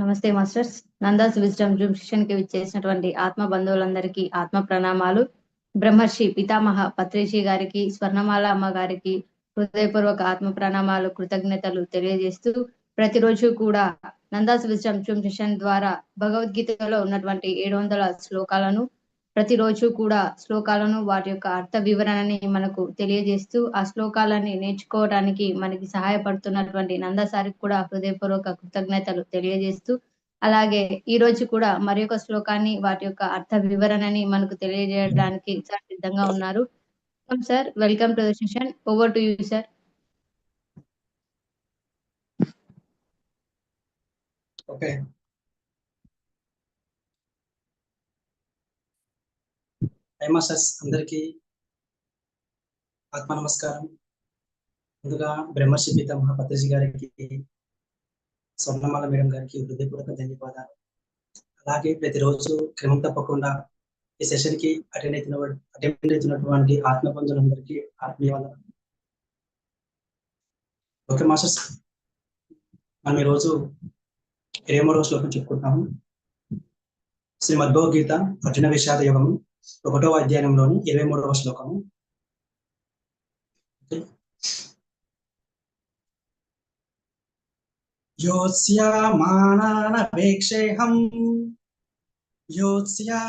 నమస్తే masters. Nanda's wisdom Zoom సెషన్కి విచ్చేసినటువంటి ఆత్మ బంధువులందరికీ ఆత్మ ప్రణామాలు. బ్రహ్మర్షి పితామహ పత్రిషి గారికి స్వర్ణమాల అమ్మ గారికి హృదయపూర్వక ఆత్మ ప్రణామాలు కృతజ్ఞతలు తెలియజేస్తూ ప్రతిరోజు కూడా నందాస్ విజ్డమ్ జూమ్ సెషన్ ద్వారా భగవద్గీతలో ఉన్నటువంటి ఏడు వందల శ్లోకాలను ప్రతిరోజు కూడా శ్లోకాలను వాటి యొక్క అర్థ వివరణని మనకు తెలియజేస్తూ ఆ శ్లోకాలని నేర్చుకోవడానికి మనకి సహాయపడుతున్నటువంటి నందసారికి కూడా హృదయపూర్వక కృతజ్ఞతలు తెలియజేస్తూ అలాగే ఈ రోజు కూడా మరి యొక్క శ్లోకాన్ని వాటి యొక్క అర్థ వివరణని మనకు తెలియజేయడానికి సార్ సిద్ధంగా ఉన్నారు. Sir welcome to the session over to you sir okay ఐమాసస్ అందరికీ ఆత్మ నమస్కారం. ముందుగా బ్రహ్మర్షి పితామహ పత్రిజీ గారికి స్వర్ణమాల మేడం గారికి హృదయపూర్వక ధన్యవాదాలు. అలాగే ప్రతిరోజు క్రమం తప్పకుండా ఈ సెషన్కి అటెండ్ అవుతున్న అటెండ్ అవుతున్నటువంటి ఆత్మ బంధువులందరికీ ఆత్మీయవాదాలు. ఓకే మాస్టర్స్ మనం ఈరోజు ఇరవై మూడవ శ్లోకం చెప్పుకుంటాము శ్రీమద్ భగవద్గీత కఠిన విషాద యోగము. ఒకటవ అధ్యాయంలోని ఇరవై మూడవ శ్లోకము. యోత్స్యమానానవేక్షేహం యోత్స్యా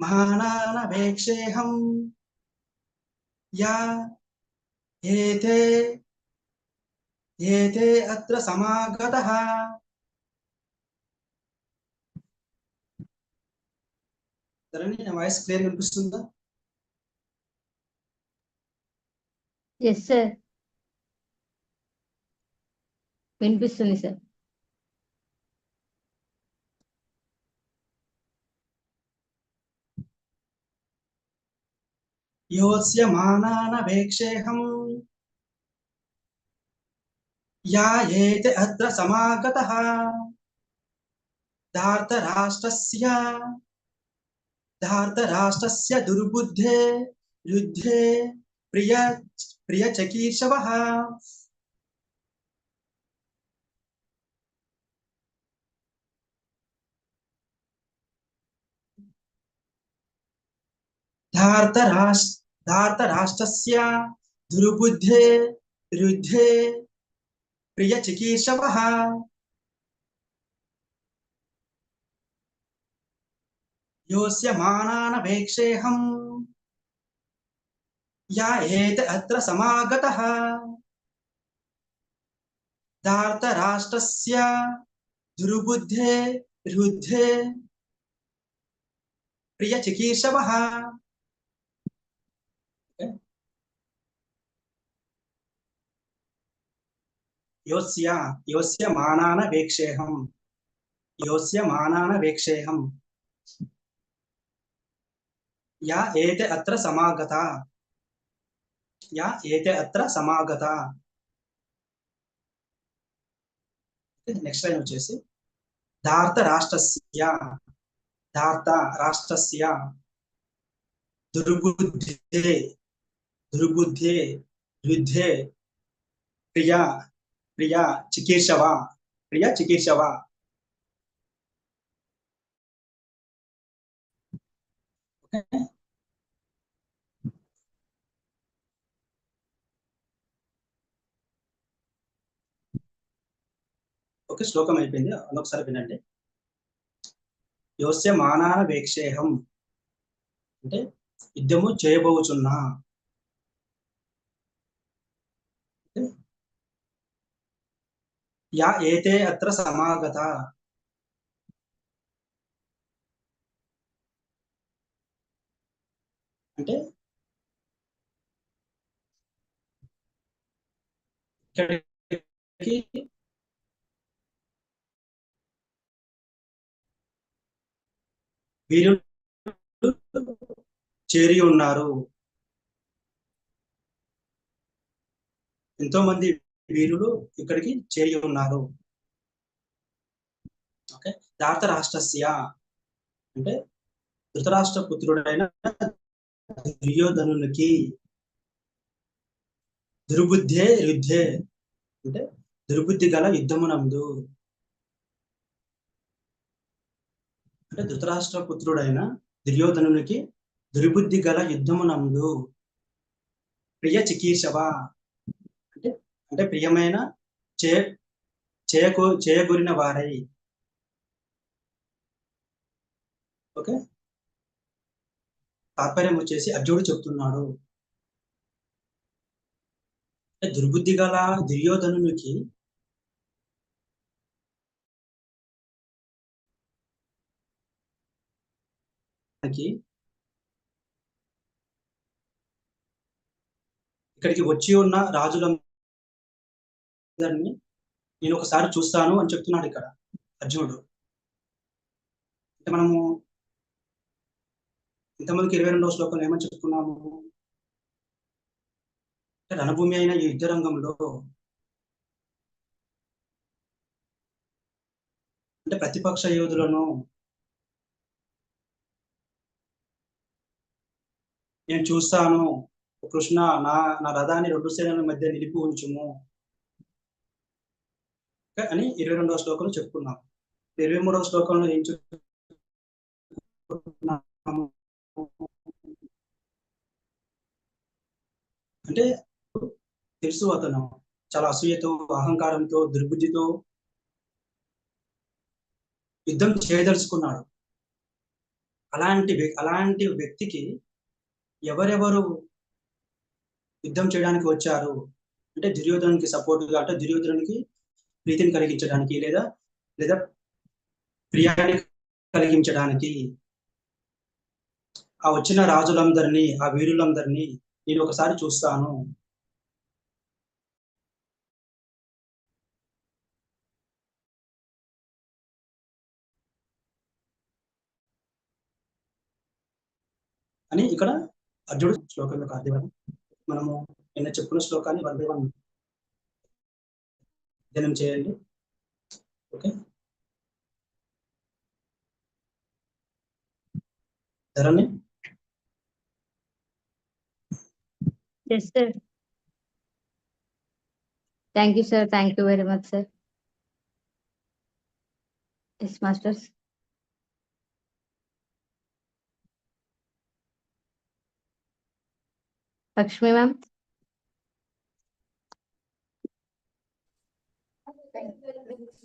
మానానపేక్షేహం యా ఏతే ఏతే అత్ర సమాగతః. సరేనే నా వాయిస్ క్లియర్ వినిపిస్తుందా? ఎస్ సార్ వినిపిస్తుంది సార్ యోస్య మానానవేక్షేహం యా ఏతే అత్ర సమాగత. దార్థరాష్ట్రస్య धार्तराष्ट्रस्य दुर्बुद्धे युद्धे प्रिय प्रियचकीर्षवः। धार्तराष्ट्र धार्तराष्ट्रस्य दुर्बुद्धे युद्धे प्रियचिकीर्षवः। योऽस्य मानानवेक्षेऽहम् या एत अत्र समागतः। धार्तराष्ट्रस्य दुर्बुद्धे, रुद्धे। प्रियचिकीर्षवः। योऽस्य योऽस्य मानानवेक्षेऽहम् योऽस्य मानानवेक्षेऽहम् या एते अत्र समागता या एते अत्र समागता నెక్స్ట్ లైన్ వచ్చేసి ధార్త రాష్ట్రస్య ధార్త రాష్ట్రస్య దుర్బుద్ధే దుర్బుద్ధే యుద్ధే ప్రియ ప్రియ చికీర్షవ ప్రియ చికీర్షవ ఓకే ఓకే శ్లోకం అయిపోయింది. అదొకసారి వినండి. యోస్య మానాన వేక్షేహం. అంటే యుద్ధము చేయబోచున్నా. యా ఏతే అత్ర సమాగత. అంటే ఇక్కడికి వీరు చేరి ఉన్నారు. ఎంతో మంది వీరులు ఇక్కడికి చేరి ఉన్నారు. ఓకే? దార్త రాష్ట్రస్య అంటే ధృతరాష్ట్ర పుత్రుడైన దుర్యోధనునికి దుర్బుద్ధే యుద్ధే అంటే దుర్బుద్ధి గల యుద్ధమునందు అంటే ధృతరాష్ట్ర పుత్రుడైన దుర్యోధనునికి దుర్బుద్ధి గల యుద్ధమునందు ప్రియ చికీర్షవ. అంటే అంటే ప్రియమైన చే చేయకూ చేయగూరిన వారై. ఓకే? తాత్పర్యం వచ్చేసి అర్జునుడు చెప్తున్నాడు. అంటే దుర్బుద్ధి గల దుర్యోధనునికి కి ఇక్కడికి వచ్చి ఉన్న రాజులందరినీ నేను ఒకసారి చూస్తాను అని చెప్తున్నాడు ఇక్కడ అర్జునుడు. అంటే మనము ఇంతమందికి ఇరవై రెండవ శ్లోకంలో ఏమని చెప్పుకున్నాము? అంటే రణభూమి అయిన ఈ యుద్ధ రంగంలో అంటే ప్రతిపక్ష యోధులను నేను చూస్తాను. కృష్ణ నా నా రథాన్ని రెండు సేనల మధ్య నిలిపి ఉంచుము. అని ఇరవై రెండవ శ్లోకంలో చెప్పుకున్నాం ఇరవై మూడవ శ్లోకంలో ఏం చెప్పుకున్నాము అంటే తెలుసు అతను. చాలా అసూయతో అహంకారంతో దుర్బుద్ధితో యుద్ధం చేయదలుచుకున్నాడు. అలాంటి అలాంటి వ్యక్తికి ఎవరెవరు యుద్ధం చేయడానికి వచ్చారు? అంటే దుర్యోధనునికి సపోర్ట్ అంటే దుర్యోధనునికి ప్రీతిని కలిగించడానికి లేదా లేదా ప్రియాన్ని కలిగించడానికి? ఆ వచ్చిన రాజులందరినీ ఆ వీరులందరినీ నేను ఒకసారి చూస్తాను. అని ఇక్కడ అర్జునుడు శ్లోకం యొక్క అర్థం మనము నిన్న చెప్పుకున్న శ్లోకాన్ని వన్ బై వన్ అధ్యయనం చేయండి. Okay. Dharani? Yes sir thank you sir thank you very much sir yes masters Lakshmi ma'am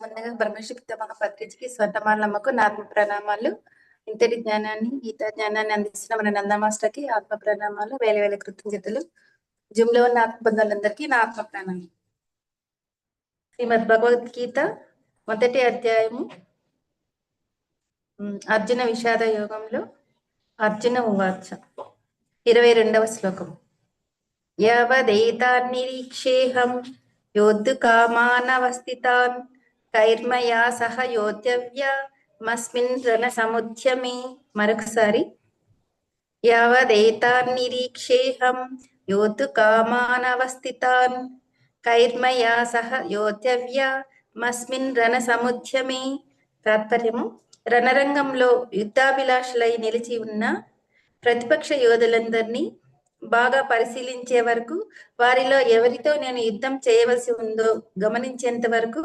ముందుగా బ్రహ్మశక్తి మన పత్రికకి స్వతమాలమ్మకు నాత్మ ప్రణామాలు. ఇంతటి జ్ఞానాన్ని గీతా జ్ఞానాన్ని అందిస్తున్న మన నందమాస్టర్కి ఆత్మ ప్రణామాలు వేల వేల కృతజ్ఞతలు. జుమ్లో ఉన్న ఆత్మ బంధువులందరికీ నా ఆత్మ ప్రణామం శ్రీమద్ భగవద్గీత మొదటి అధ్యాయము అర్జున విషాద యోగంలో అర్జున ఉవాచ. ఇరవై రెండవ శ్లోకం యవదేతాన్నిరీక్షేహం యోద్ధు కామానవస్థితాన్ కైర్మయా సహ యోధ్యవ్య మస్మిన్ రణ సముద్యమే మరొకసారి యావదేతాన్నిరీక్షేహం యోద్ధు కామానవస్థితాన్ కైర్మయా సహ యోధ్యవ్య మస్మిన్ రణ సముద్యమే తాత్పర్యము రణరంగంలో యుద్ధాభిలాషులై నిలిచి ఉన్న ప్రతిపక్ష యోధులందరినీ బాగా పరిశీలించే వరకు వారిలో ఎవరితో నేను యుద్ధం చేయవలసి ఉందో గమనించేంత వరకు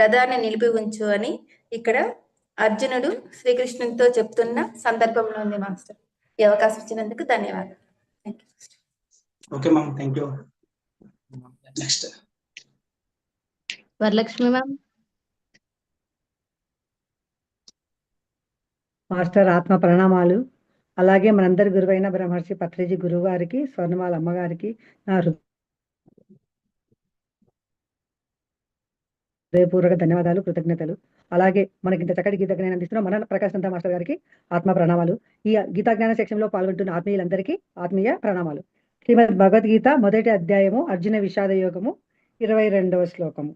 రథాన్ని నిలిపి ఉంచు అని ఇక్కడ అర్జునుడు శ్రీకృష్ణునితో చెప్తున్న సందర్భంలో ఉంది మాస్టర్. ఈ అవకాశం ఇచ్చినందుకు ధన్యవాదాలు. Okay ma'am thank you next Varalakshmi ma'am master ఆత్మ ప్రణామాలు. అలాగే మనందరి గురువైన బ్రహ్మర్షి పత్రిజీ గురువు గారికి స్వర్ణమాల అమ్మగారికి నా హృదయపూర్వక ధన్యవాదాలు కృతజ్ఞతలు. అలాగే మనకి ఇంత చక్కటి గీత జ్ఞానం అందిస్తున్న మన ప్రకాశ్ నంద మాస్టర్ గారికి ఆత్మ ప్రణామాలు. ఈ గీతా జ్ఞాన సెక్షన్లో పాల్గొంటున్న ఆత్మీయులందరికీ ఆత్మీయ ప్రణామాలు. శ్రీమద్ భగవద్గీత మొదటి అధ్యాయము అర్జున విషాద యోగము ఇరవై రెండవ శ్లోకము.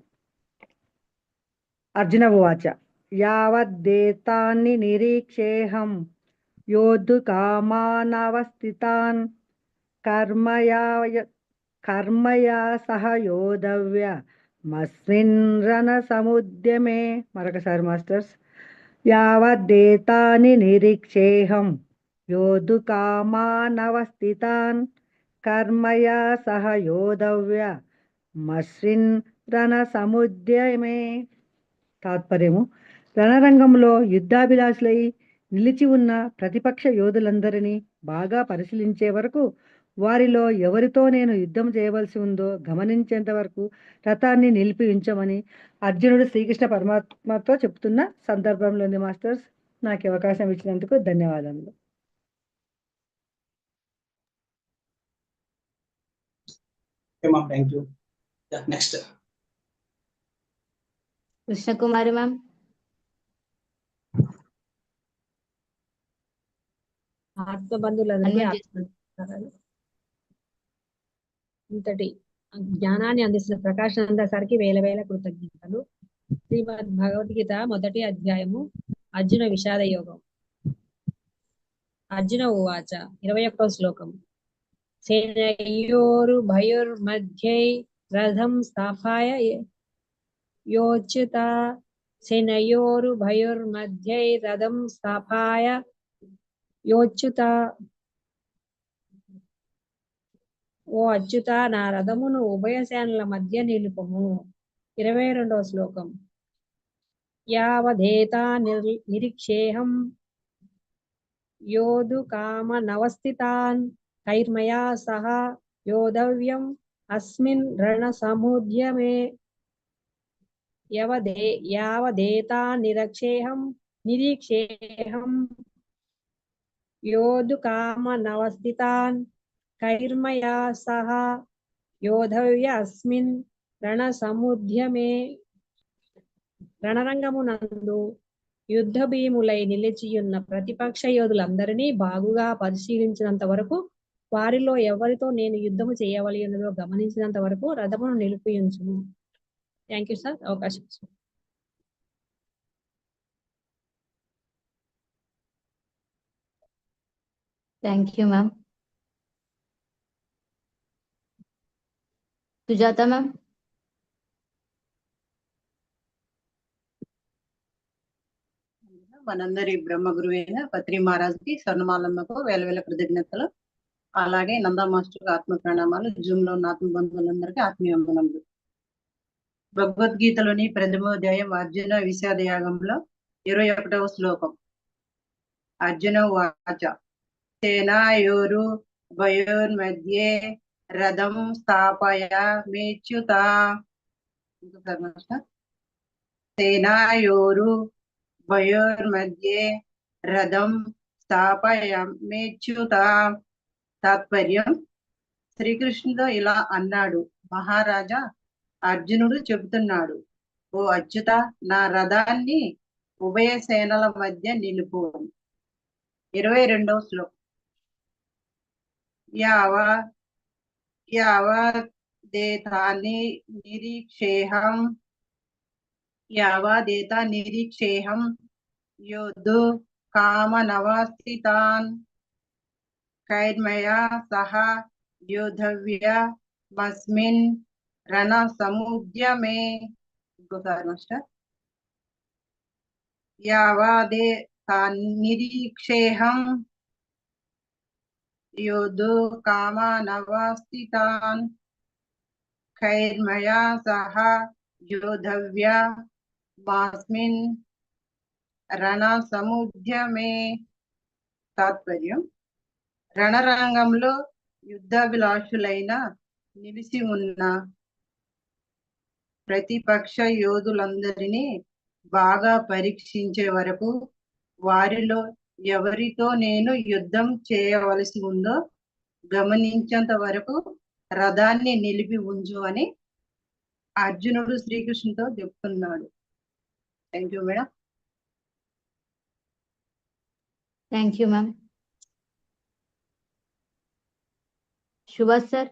అర్జున ఉవాచ యావద్దేతాన్ని నిరీక్షేహం. योद्धुकामानवस्थितान् కామానవస్థితాన్ కర్మయా సహ యోధవ్య మస్మిన్ రణ సముద్యమే మరొకసారి మాస్టర్స్ యావద్దేతాని నిరీక్షేహం యోధు కామానవస్థితాన్ కర్మయా సహ యోధవ్య మస్మిన్ రణ సముద్యమే తాత్పర్యము రణరంగంలో యుద్ధాభిలాషులై నిలిచి ఉన్న ప్రతిపక్ష యోధులందరినీ బాగా పరిశీలించే వరకు వారిలో ఎవరితో నేను యుద్ధం చేయవలసి ఉందో గమనించేంత వరకు రథాన్ని నిలిపి ఉంచమని అర్జునుడు శ్రీకృష్ణ పరమాత్మతో చెప్తున్న సందర్భంలో ఉంది మాస్టర్స్ నాకు అవకాశం ఇచ్చినందుకు ధన్యవాదములు. Thank you next Krishnakumari ma'am చేసుకోండి. నమస్కారాలు. ఇంతటి జ్ఞానాన్ని అందిస్తున్న ప్రకాశానంద సార్కి వేల వేల కృతజ్ఞతలు శ్రీమద్ భగవద్గీత మొదటి అధ్యాయము అర్జున విషాద యోగం అర్జున ఉవాచ ఇరవై ఒక్కవ శ్లోకం సేనయోరు భయోర్మధ్యై రథం స్థాపాయ యోచ్యుత సేనయోరు భయోర్మధ్యై రథం స్థాపాయ యోచ్యుత ఓ అచ్యుత నా రథమును ఉభయ సేనల మధ్య నిలుపము. ఇరవై రెండవ శ్లోకం. యావధేతా నిర్ నిరీక్షేహం యోధు కామ నవస్థితాన్ కైర్మయా సహ యోధవ్యం అస్మిన్ రణ సముద్యమే యవదే యావదేతా నిరక్షేహం నిరీక్షేహం యోధు కామ నవస్థితాన్ కైర్మయా సహ యోధవ్య అస్మిన్ రణ సముద్యమే రణరంగమునందు యుద్ధ భీములై నిలిచియున్న ప్రతిపక్ష యోధులందరినీ బాగుగా పరిశీలించినంత వరకు వారిలో ఎవరితో నేను యుద్ధము చేయవలయనో గమనించినంత వరకు రథమును నిలిపియుంచుము. థ్యాంక్ యూ సార్ అవకాశం thank you ma'am Sujatha ma'am మనందరి బ్రహ్మ గురువైన పత్రి మహారాజ్కి స్వర్ణమాలమ్మకు వేల వేల కృతజ్ఞతలు. అలాగే నందా మాస్టర్కి ఆత్మ ప్రణామాలు జూమ్లో ఉన్న ఆత్మ బంధువులందరికీ ఆత్మీయ వందనములు. భగవద్గీతలోని ప్రథమోధ్యాయం అర్జున విషాద యాగంలో ఇరవై ఒకటవ శ్లోకం. అర్జున వాచ. సేనాయోరు భయోర్మధ్యే రథం స్థాపయ మేచ్యుత. సేనాయోరు భయోర్మధ్యే రథం స్థాపయమేచ్యుత తాత్పర్యం శ్రీకృష్ణుడు ఇలా అన్నాడు. మహారాజా అర్జునుడు చెబుతున్నాడు ఓ అచ్యుత నా రథాన్ని ఉభయ సేనల మధ్య నిలుపు. ఇరవై రెండవ శ్లోకం. యావ యావదేతాని నిరీక్షేహం యావాదేత నిరీక్షేహం యోధు కామనవస్థితాన్ కైర్మయా సహ యోధవ్యమస్మిన్ రణ సముద్యమే ఇంకోసారి యోధో యావాదే నిరీక్షేహం యోధు కామనవస్థితాన్ సహ యోధవ్య మాస్మిన్ రణ సముద్యమే తాత్పర్యం రణరంగంలో యుద్ధాభిలాషులైన నిలిసి ఉన్న ప్రతిపక్ష యోధులందరినీ బాగా పరీక్షించే వరకు వారిలో ఎవరితో నేను యుద్ధం చేయవలసి ఉందో గమనించేంత వరకు రథాన్ని నిలిపి ఉంచు అని అర్జునుడు శ్రీకృష్ణుతో చెప్తున్నాడు. Thank you madam thank you ma'am Subhash sir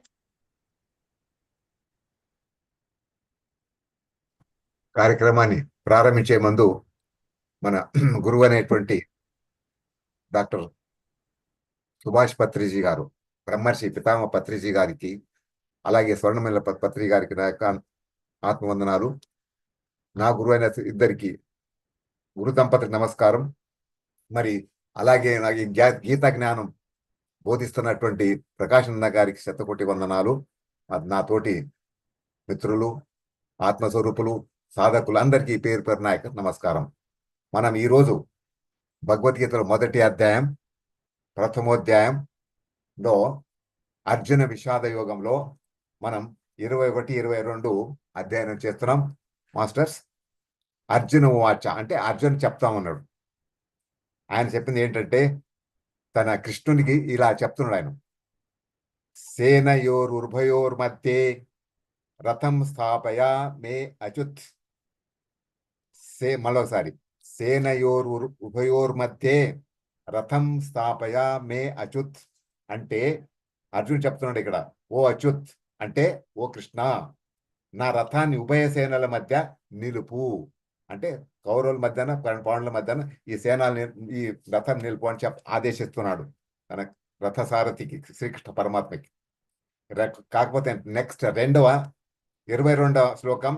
కార్యక్రమాన్ని ప్రారంభించే ముందు మన గురువు అనేటువంటి డాక్టర్ సుభాష్ పత్రిజీ గారు బ్రహ్మర్షి పితామ పత్రిజీ గారికి అలాగే స్వర్ణమిల్ల పత్రి గారికి నా యొక్క ఆత్మవందనాలు. నా గురువు అయిన ఇద్దరికి గురు దంపతికి నమస్కారం. మరి అలాగే నాకు ఈ జ్ఞానం బోధిస్తున్నటువంటి ప్రకాశన్న గారికి శతకోటి వందనాలు. అది నా తోటి మిత్రులు ఆత్మస్వరూపులు సాధకులు అందరికీ పేరు పేరు నాయక నమస్కారం. మనం ఈరోజు భగవద్గీతలో మొదటి అధ్యాయం ప్రథమోధ్యాయంలో అర్జున విషాద యోగంలో మనం ఇరవై ఒకటి ఇరవై రెండు అధ్యయనం చేస్తున్నాం. మాస్టర్స్ అర్జున వాచ అంటే అర్జున్ చెప్తామన్నాడు ఆయన చెప్పింది ఏంటంటే తన కృష్ణునికి ఇలా చెప్తున్నాడు ఆయన. సేనయోర్ ఉర్భయోర్ మధ్య రథం స్థాపయ మే అచ్యుత్. సే మరోసారి సేనయోర్ ఉర్- ఉభయోర్ మధ్య రథం స్థాపయ మే అచ్యుత్ అంటే అర్జున్ చెప్తున్నాడు ఇక్కడ ఓ అచ్యుత్ అంటే ఓ కృష్ణ నా రథాన్ని ఉభయ సేనల మధ్య నిలుపు అంటే కౌరవుల మధ్యన పాండవుల మధ్యన ఈ సేనాల్ని ఈ రథం నిలుపు అని చెప్ ఆదేశిస్తున్నాడు తన రథ సారథికి శ్రీకృష్ణ పరమాత్మకి. కాకపోతే నెక్స్ట్ రెండవ ఇరవై రెండవ శ్లోకం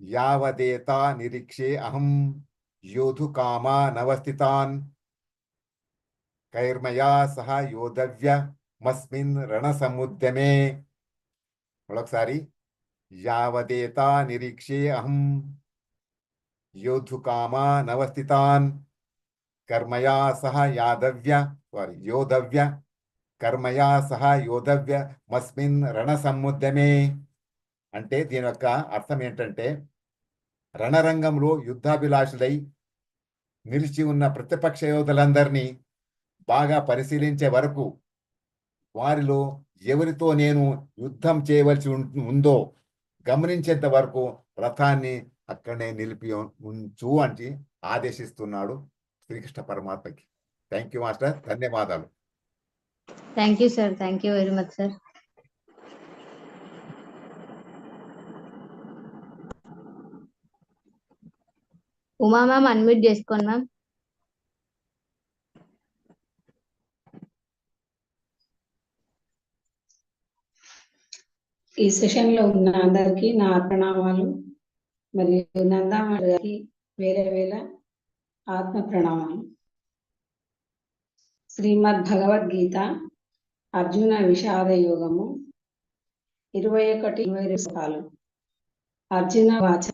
యావదేత నిరీక్షే అహం యోధు కామా నవస్థితాన్ కైర్మయా సహ యోధవ్య మస్మిన్ రణసముద్యమే మరొకసారి యావదేత నిరీక్షే అహం యోధు కామా నవస్థితాన్ కర్మయా సహ యాదవ్య సారీ యోధవ్య కర్మయా సహ యోధవ్య మస్మిన్ రణసముద్యమే అంటే దీని యొక్క అర్థం ఏంటంటే రణరంగంలో యుద్ధాభిలాషులై నిలిచి ఉన్న ప్రతిపక్ష యోధులందరినీ బాగా పరిశీలించే వరకు వారిలో ఎవరితో నేను యుద్ధం చేయవలసి ఉం- ఉందో గమనించేంత వరకు రథాన్ని అక్కడనే నిలిపి ఉం- ఉంచు అని ఆదేశిస్తున్నాడు శ్రీకృష్ణ పరమాత్మకి. Thank you master. ధన్యవాదాలు. Thank you sir. Thank you very much sir. Uma ma'am unmute చేసుకోండి మ్యామ్. ఈ సెషన్లో ఉన్న అందరికి నా ప్రణామాలు మరియు నందామణి గారికి వేరే వేల ఆత్మ ప్రణామాలు శ్రీమద్ భగవద్గీత అర్జున విషాద యోగము ఇరవై ఒకటి ఇరవై రెండు అర్జున వాచ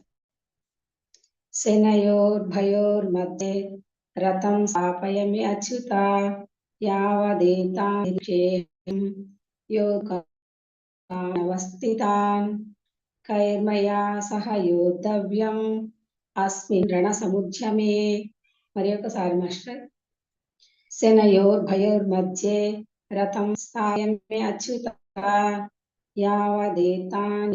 సేనయోర్భయోర్ మధ్య రథం స్థాపయమి అచ్యుత యావదేతాం యోగ అవస్థితాన్ కైర్మయా సహ యోద్ధవ్యం అస్మిన్ రణసముద్యమే మరి ఒకసారి మాస్టర్ సేనయోర్భయోర్ మధ్యే రథం స్థాయమే అచ్యుత యావదేతానిక్షేహం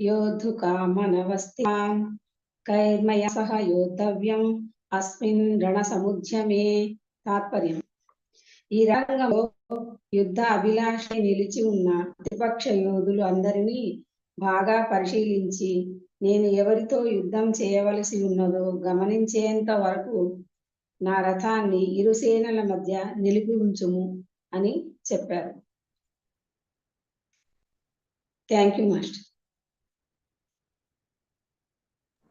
యోద్ధుకామనవస్థితాన్ కైర్మయ సహ యోధవ్యం అస్మిన్ రణ సముద్యమే తాత్పర్యం ఈ రంగంలో యుద్ధ అభిలాష నిలిచి ఉన్న ప్రతిపక్ష యోధులు అందరినీ బాగా పరిశీలించి నేను ఎవరితో యుద్ధం చేయవలసి ఉన్నదో గమనించేంత వరకు నా రథాన్ని ఇరు సేనల మధ్య నిలిపి ఉంచుము అని చెప్పారు. Thank you master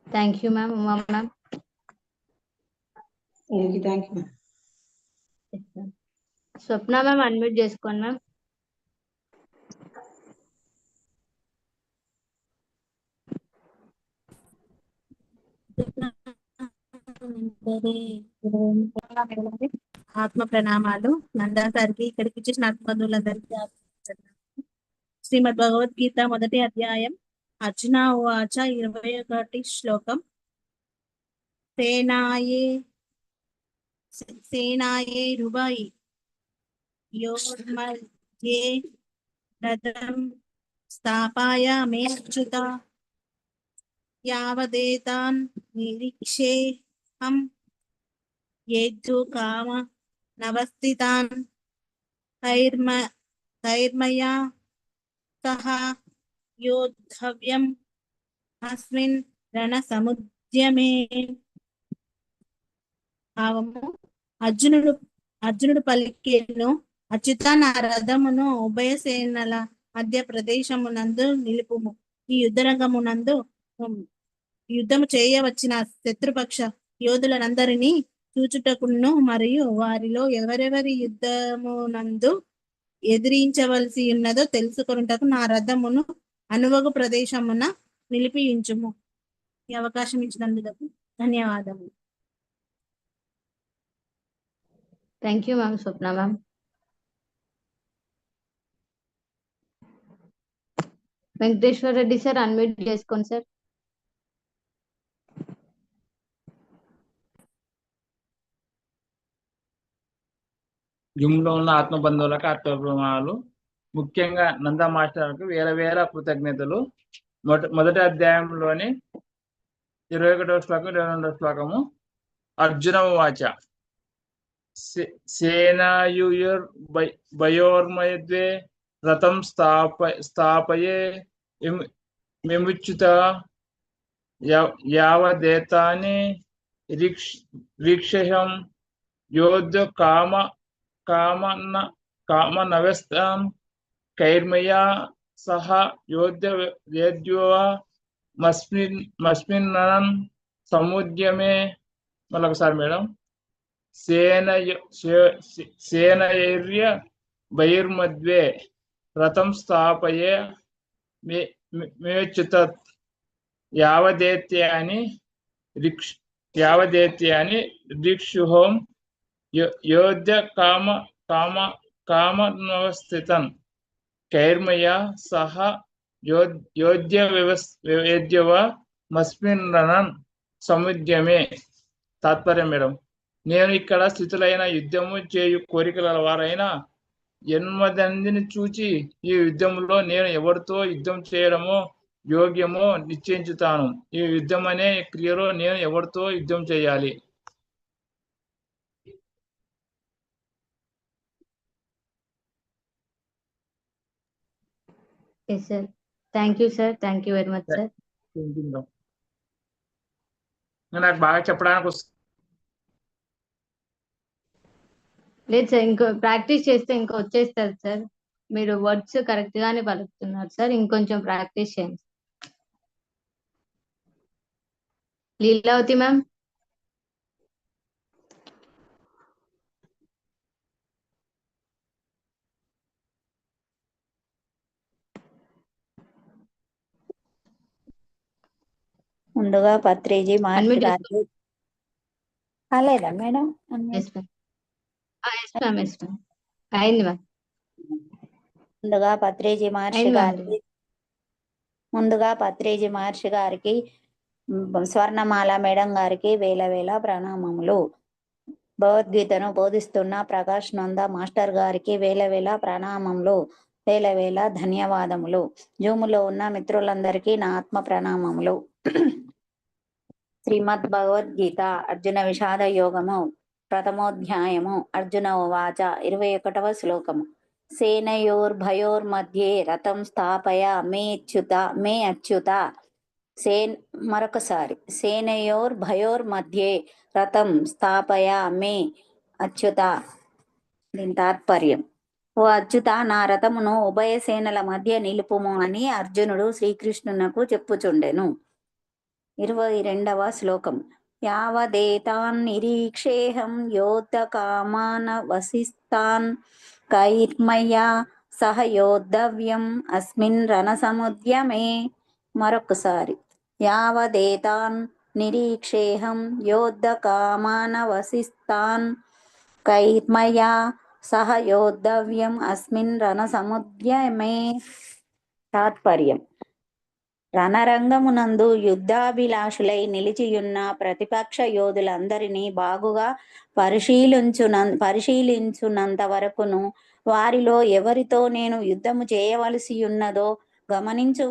thank you ma'am Uma ma'am thank you Swapna ma'am unmute చేసుకోండి మ్యామ్ ఆత్మ ప్రణామాలు నందా సార్కి ఇక్కడికి వచ్చేసిన ఆత్మబంధువులందరికీ ఆత్మ శ్రీమద్ భగవద్గీత మొదటి అధ్యాయం అర్జున ఉచ ఇరవై ఒకటి శ్లోకం సేనాయే సేనాయే రుబాయి యోర్మధ్యే రథం స్థాపాయ మే అచ్యుత యావదేతాన్ నిరీక్షేహం ఏజు కామ నవస్థితాన్ తైర్మ తైర్మయా సహా योद्धव्यम् अस्मिन् రణసముద్యమే భావము అర్జునుడు అర్జునుడు పలికేను అచ్యుత నా రథమును ఉభయ సేనల మధ్య ప్రదేశమునందు నిలుపుము ఈ యుద్ధరంగమునందు ఉమ్, యుద్ధము చేయవచ్చిన శత్రుపక్ష యోధులనందరినీ చూచుటకును మరియు వారిలో ఎవరెవరి యుద్ధమునందు ఎదిరించవలసి ఉన్నదో తెలుసుకొనుటకు నా రథమును అనువగు ప్రదేశమున నిలిపియుంచుము. ఈ అవకాశం ఇచ్చినందుకు ధన్యవాదములు. Thank you ma'am Swapna ma'am Venkateswara Reddy sir unmute చేసుకోండి సార్ జుమ్లో ఉన్న ఆత్మ బంధువులకు ఆత్మ ప్రమాణాలు ముఖ్యంగా నంద మాస్టర్కు వేల వేల కృతజ్ఞతలు. మొదటి అధ్యాయంలోని ఇరవై ఒకటో శ్లోకం ఇరవై రెండో శ్లోకము. అర్జున వాచ సేనాయుర్ భయోర్మయద్వే రథం స్థాప స్థాపయే విము- విముచ్యుత యావదేతాని రీక్ష యోధ కామ కామన్న కామనవస్థం కైర్మయా సహ యోధ్య వేద్యోవా మస్మిన్ మస్మిన్ననం సముద్యమే. మళ్ళీ ఒకసారి మేడం. సేన సేనైర్య బైర్మద్వే రథం స్థాపయే మే మే- మేచ్యుత యావదేత్యాని రిక్ష యావదేత్యాని రిక్షుహోం యోధ్య కామ కామ కామనవస్థితం కైర్మయ సహా యో- యోధ్య వ్యవస్ వేద్యవ సముద్యమే. తాత్పర్యం మేడం. నేను ఇక్కడ స్థితులైన యుద్ధము చేయు కోరికల వారైన ఎనిమిది చూచి ఈ యుద్ధంలో నేను ఎవరితో యుద్ధం చేయడమో యోగ్యమో నిశ్చయించుతాను. ఈ యుద్ధం అనే క్రియలో నేను ఎవరితో యుద్ధం చేయాలి? Yes sir thank you sir thank you very much sir నాకు బాగా చెప్పడానికి లేదు సార్ ఇంకో ప్రాక్టీస్ చేస్తే ఇంకా వచ్చేస్తారు సార్ మీరు వర్డ్స్ కరెక్ట్ గానే పలుకుతున్నారు సార్ ఇంకొంచెం ప్రాక్టీస్ చేయండి. లీలావతి మ్యామ్ ముందుగా పత్రిజీ కాలేదా మేడం? అయింది ముందుగా పత్రిజీ మహర్షి గారికి ముందుగా పత్రిజీ మహర్షి గారికి స్వర్ణమాల మేడం గారికి వేల వేల ప్రణామములు. భగవద్గీతను బోధిస్తున్న ప్రకాష్ నంద మాస్టర్ గారికి వేల వేల ప్రణామములు వేల వేల ధన్యవాదములు. జూములో ఉన్న మిత్రులందరికీ నా ఆత్మ ప్రణామములు. శ్రీమద్ భగవద్గీత అర్జున విషాద యోగము ప్రథమోధ్యాయము అర్జున ఉవాచ ఇరవై ఒకటవ శ్లోకము. సేనయోర్భయోర్మధ్యే రథం స్థాపయ మే అచ్యుత మే అచ్యుత. సేన్ మరొకసారి. సేనయోర్ భయోర్ మధ్యే రథం స్థాపయ మే అచ్యుత. దీని తాత్పర్యం. ఓ అచ్యుత నా రథమును ఉభయ సేనల మధ్య నిలుపుము అని అర్జునుడు శ్రీకృష్ణునకు చెప్పుచుండెను. ఇరవై రెండవ శ్లోకం. యావదేతాన్ నిరీక్షేహం యోద్ధ కామాన వసిస్తాన్. కైర్మయా సహ యోద్ధవ్యం అస్మిన్ రణసముద్యమే. మరొకసారి యావదేతాన్ నిరీక్షేహం యోద్ధ కామాన వసిస్తాన్. కైర్మయా సహ యోద్ధవ్యం అస్మిన్ రణసముద్యమే. తాత్పర్యం. రణరంగమునందు యుద్ధాభిలాషులై నిలిచియున్న ప్రతిపక్ష యోధులందరినీ బాగుగా పరిశీలించున పరిశీలించున్నంత వరకును వారిలో ఎవరితో నేను యుద్ధము చేయవలసి ఉన్నదో గమనించు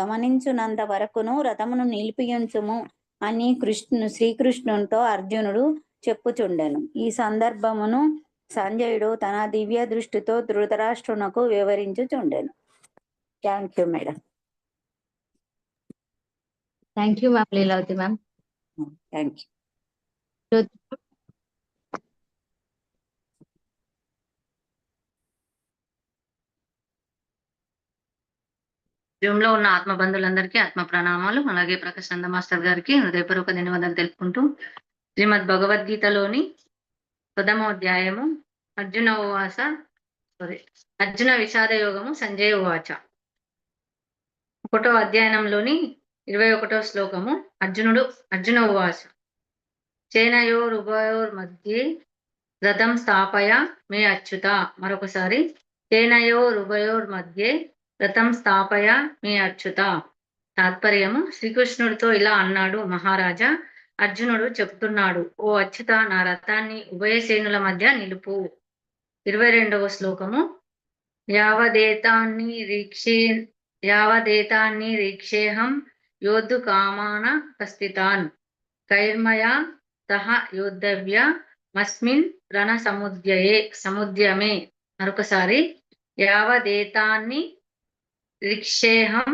గమనించునంత వరకును రథమును నిలిపియుంచుము అని కృష్ణు శ్రీకృష్ణునితో అర్జునుడు చెప్పుచుండెను. ఈ సందర్భమును సంజయుడు తన దివ్య దృష్టితో ధృతరాష్ట్రునకు వివరించుచుండెను. Thank you madam thank you ma'am Leelavathi ma'am thank you జూమ్లో ఉన్న ఆత్మ బంధువులందరికీ ఆత్మ ప్రణామాలు అలాగే ప్రకాశ్ నంద మాస్టర్ గారికి హృదయపూర్వక ధన్యవాదాలు తెలుపుకుంటూ శ్రీమద్ భగవద్గీతలోని ప్రథమోధ్యాయము అర్జున ఉవాస సారీ అర్జున విషాద యోగము సంజయ ఉవాచ. ఒకటో అధ్యయనంలోని ఇరవై ఒకటో శ్లోకము. అర్జునుడు అర్జున ఉవాస చేనయోరుభయోర్ మధ్య రథం స్థాపయ మే అచ్యుత. మరొకసారి. చేనయోరుభయోర్ మధ్య రథం స్థాపయ మే అచ్యుత. తాత్పర్యము శ్రీకృష్ణుడితో ఇలా అన్నాడు మహారాజా. అర్జునుడు చెప్తున్నాడు ఓ అచ్యుత నా రథాన్ని ఉభయసేనుల మధ్య నిలుపు. ఇరవై రెండవ శ్లోకము. యావదేతాన్ని రీక్షే యావదేతాన్ని రీక్షేహం యోద్ధు కామాన కస్థితాన్ కైర్మయా సహ యోద్ధవ్య మస్మిన్ రణ సముద్యయే సముద్యమే మరొకసారి యావదేతాన్ని రిక్షేహం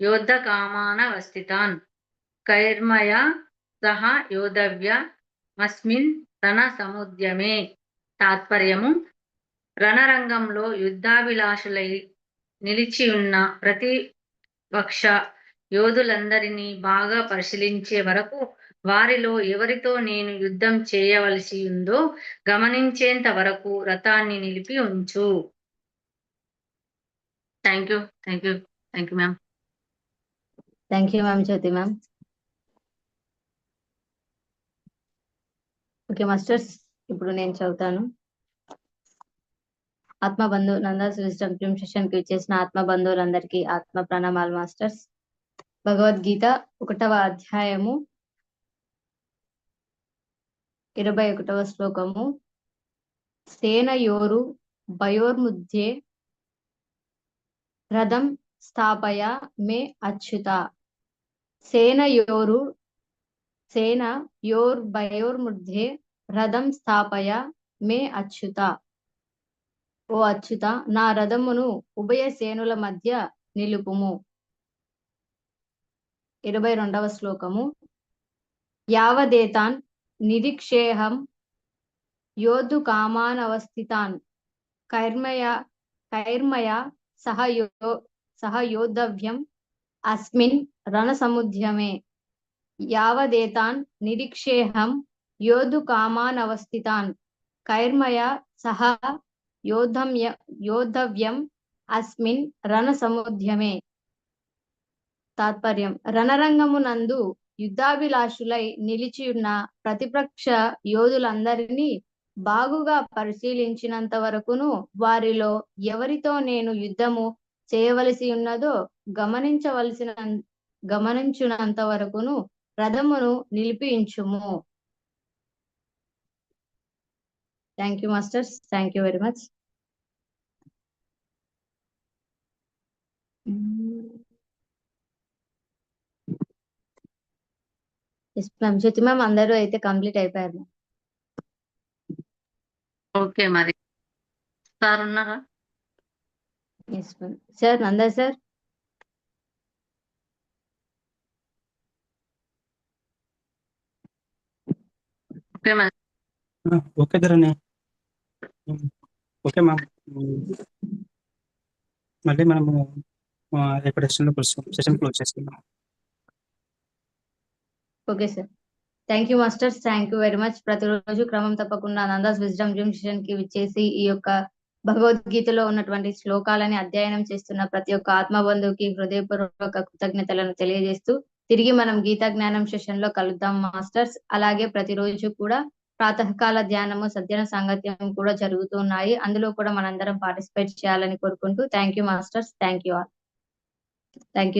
యోద్ధ కామాన వస్థితాన్ కైర్మయ సహ యోధవ్య మస్మిన్ రణ సముద్యమే తాత్పర్యము రణరంగంలో యుద్ధాభిలాషులై నిలిచి ఉన్న ప్రతి పక్ష యోధులందరినీ బాగా పరిశీలించే వరకు వారిలో ఎవరితో నేను యుద్ధం చేయవలసి ఉందో గమనించేంత వరకు రథాన్ని నిలిపి ఉంచు thank you thank you thank you ma'am thank you ma'am Jyothi ma'am okay masters ఇప్పుడు నేను చదువుతాను ఆత్మ బంధు నందాస్ విజ్డమ్ డ్రీమ్ సెషన్కి వచ్చేసిన ఆత్మ బంధువులందరికీ ఆత్మ ప్రణామాలు మాస్టర్స్ భగవద్గీత ఒకటవ అధ్యాయము ఇరవై ఒకటవ శ్లోకము. సేనయోరు భయోర్ముధ్యే రథం స్థాపయ మే అచ్యుత. సేనయోరు సేన యోర్ భయోర్ముధ్యే రథం స్థాపయ మే అచ్యుత. ఓ అచ్యుత నా రథమును ఉభయ సేనుల మధ్య నిలుపుము. ఇరవై రెండవ శ్లోకము. యావదేతాన్ నిరీక్షేహం యోధు కామానవస్థితాన్ కైర్మయ కైర్మయ సహయో సహయోధవ్యం అస్మిన్ రణసముద్యమే. యావదేతాన్ నిరీక్షేహం యోధు కామానవస్థితాన్ కైర్మయ సహ యోధమ్య యోద్ధవ్యం అస్మిన్ రణసముద్యమే. తాత్పర్యం. రణరంగమునందు యుద్ధాభిలాషులై నిలిచియున్న ప్రతిపక్ష యోధులందరినీ బాగుగా పరిశీలించినంత వరకును వారిలో ఎవరితో నేను యుద్ధము చేయవలసి ఉన్నదో గమనించవలసిన గమనించునంత వరకును రథమును నిలిపించుము thank you masters thank you very much yes ma'am Jyothi ma'am అందరూ అయితే కంప్లీట్ అయిపోయారు. ఓకే మరి. సార్ ఉన్నారా? Yes ma'am sir Nanda sir okay ఆ, okay Dharani um, okay ma'am um, మళ్ళీ మనము రేపటి సెషన్లో సెషన్ క్లోజ్ చేసుకుందాం okay sir thank you masters thank you very much ప్రతిరోజు క్రమం తప్పకుండా నందాస్ విజ్డమ్ జిమ్ సెషన్కి విచ్చేసి ఈ యొక్క భగవద్గీతలో ఉన్నటువంటి శ్లోకాలని అధ్యయనం చేస్తున్న ప్రతి ఒక్క ఆత్మబంధువుకి హృదయపూర్వక కృతజ్ఞతలను తెలియజేస్తూ తిరిగి మనం గీతా జ్ఞానం సెషన్లో కలుద్దాం మాస్టర్స్ అలాగే ప్రతిరోజు కూడా ప్రాతకాల ధ్యానము సజ్జన సాంగత్యం కూడా జరుగుతున్నాయి అందులో కూడా మనందరం పార్టిసిపేట్ చేయాలని కోరుకుంటూ thank you masters thank you all thank you